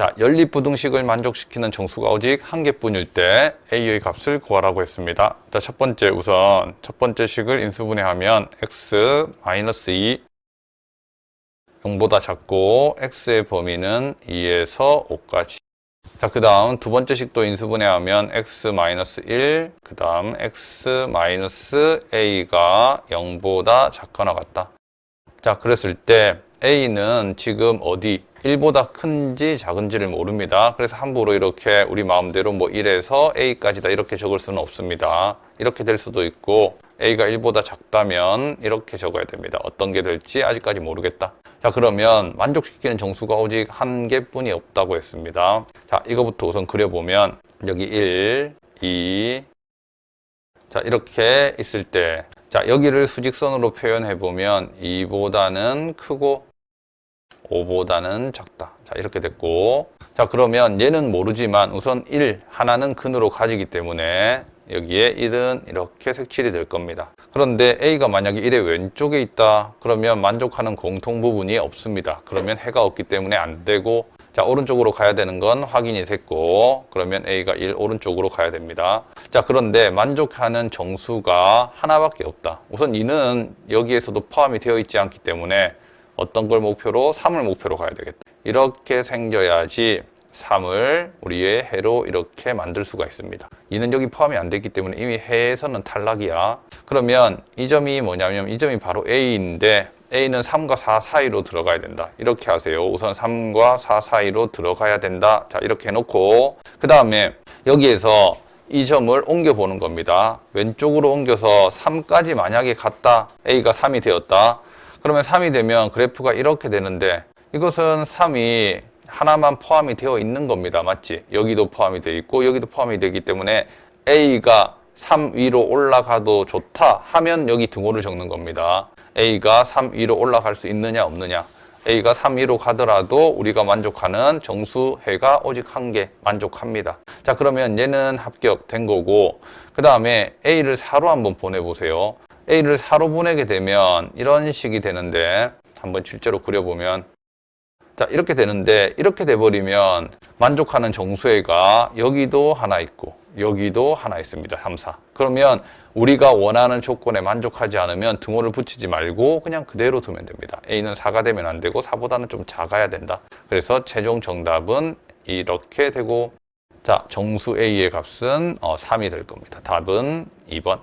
자, 연립부등식을 만족시키는 정수가 오직 한 개뿐일 때 a의 값을 구하라고 했습니다. 자, 첫 번째 우선 첫 번째 식을 인수분해하면 x-2 0보다 작고 x의 범위는 2에서 5까지. 자, 그 다음 두 번째 식도 인수분해하면 x-1, 그 다음 x-a가 0보다 작거나 같다. 자, 그랬을 때 a는 지금 어디 1보다 큰지 작은지를 모릅니다. 그래서 함부로 이렇게 우리 마음대로 뭐 1에서 a까지다 이렇게 적을 수는 없습니다. 이렇게 될 수도 있고 a가 1보다 작다면 이렇게 적어야 됩니다. 어떤 게 될지 아직까지 모르겠다. 자, 그러면 만족시키는 정수가 오직 한 개뿐이 없다고 했습니다. 자, 이거부터 우선 그려보면 여기 1, 2, 자, 이렇게 있을 때 자, 여기를 수직선으로 표현해 보면 2보다는 크고 5보다는 작다. 자, 이렇게 됐고. 자, 그러면 얘는 모르지만 우선 1, 하나는 근으로 가지기 때문에 여기에 1은 이렇게 색칠이 될 겁니다. 그런데 A가 만약에 1의 왼쪽에 있다. 그러면 만족하는 공통 부분이 없습니다. 그러면 해가 없기 때문에 안 되고 자, 오른쪽으로 가야 되는 건 확인이 됐고, 그러면 A가 1 오른쪽으로 가야 됩니다. 자, 그런데 만족하는 정수가 하나밖에 없다. 우선 2는 여기에서도 포함이 되어 있지 않기 때문에 어떤 걸 목표로? 3을 목표로 가야 되겠다. 이렇게 생겨야지 3을 우리의 해로 이렇게 만들 수가 있습니다. 2는 여기 포함이 안 됐기 때문에 이미 해에서는 탈락이야. 그러면 이 점이 뭐냐면 이 점이 바로 A인데 A는 3과 4 사이로 들어가야 된다. 이렇게 하세요. 우선 3과 4 사이로 들어가야 된다. 자, 이렇게 해놓고 그 다음에 여기에서 이 점을 옮겨 보는 겁니다. 왼쪽으로 옮겨서 3까지 만약에 갔다. A가 3이 되었다. 그러면 3이 되면 그래프가 이렇게 되는데 이것은 3이 하나만 포함이 되어 있는 겁니다. 맞지? 여기도 포함이 되어 있고 여기도 포함이 되기 때문에 A가 3 위로 올라가도 좋다 하면 여기 등호를 적는 겁니다. A가 3 위로 올라갈 수 있느냐 없느냐. A가 3 위로 가더라도 우리가 만족하는 정수해가 오직 한 개 만족합니다. 자 그러면 얘는 합격된 거고 그 다음에 A를 4로 한번 보내보세요. A를 4로 보내게 되면 이런 식이 되는데 한번 실제로 그려보면 자 이렇게 되는데 이렇게 돼버리면 만족하는 정수해가 여기도 하나 있고 여기도 하나 있습니다. 3, 4 그러면 우리가 원하는 조건에 만족하지 않으면 등호를 붙이지 말고 그냥 그대로 두면 됩니다. A는 4가 되면 안 되고 4보다는 좀 작아야 된다. 그래서 최종 정답은 이렇게 되고 자 정수 A의 값은 어, 3이 될 겁니다. 답은 2번